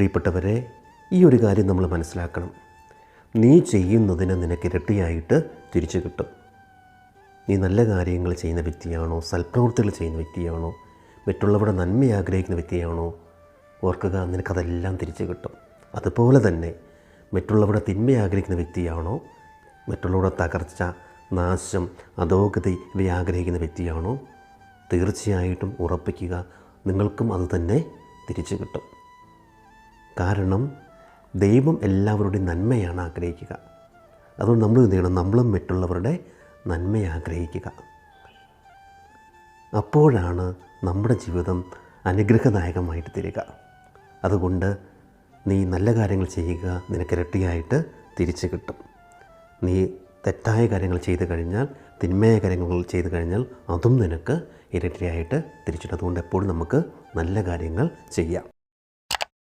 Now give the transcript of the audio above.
പ്രിയപ്പെട്ടവരെ ഈ ഒരു കാര്യം നമ്മൾ മനസ്സിലാക്കണം. നീ ചെയ്യുന്നതിന് നിനക്ക് ഇരട്ടിയായിട്ട് തിരിച്ചു കിട്ടും. നീ നല്ല കാര്യങ്ങൾ ചെയ്യുന്ന വ്യക്തിയാണോ? സൽപ്രവൃത്തികൾ ചെയ്യുന്ന വ്യക്തിയാണോ? മറ്റുള്ളവരുടെ നന്മ ആഗ്രഹിക്കുന്ന വ്യക്തിയാണോ? ഓർക്കുക നിനക്കതെല്ലാം തിരിച്ചു കിട്ടും. അതുപോലെ തന്നെ മറ്റുള്ളവരുടെ തിന്മ ആഗ്രഹിക്കുന്ന വ്യക്തിയാണോ? മറ്റുള്ളവരുടെ തകർച്ച നാശം അധോഗതി ഇവ ആഗ്രഹിക്കുന്ന വ്യക്തിയാണോ? തീർച്ചയായിട്ടും ഉറപ്പിക്കുക നിങ്ങൾക്കും അത് തന്നെ തിരിച്ചു കിട്ടും. കാരണം ദൈവം എല്ലാവരുടെയും നന്മയാണ് ആഗ്രഹിക്കുക. അതുകൊണ്ട് നമ്മൾ എന്ത് ചെയ്യണം? നമ്മളും മറ്റുള്ളവരുടെ നന്മ ആഗ്രഹിക്കുക. അപ്പോഴാണ് നമ്മുടെ ജീവിതം അനുഗ്രഹദായകമായിട്ട് തീരുക. അതുകൊണ്ട് നീ നല്ല കാര്യങ്ങൾ ചെയ്യുക നിനക്ക് ഇരട്ടിയായിട്ട് തിരിച്ചു കിട്ടും. നീ തെറ്റായ കാര്യങ്ങൾ ചെയ്തു കഴിഞ്ഞാൽ തിന്മയായ കാര്യങ്ങൾ ചെയ്തു കഴിഞ്ഞാൽ അതും നിനക്ക് ഇരട്ടിയായിട്ട് തിരിച്ചിട്ട് അതുകൊണ്ട് എപ്പോഴും നമുക്ക് നല്ല കാര്യങ്ങൾ ചെയ്യാം.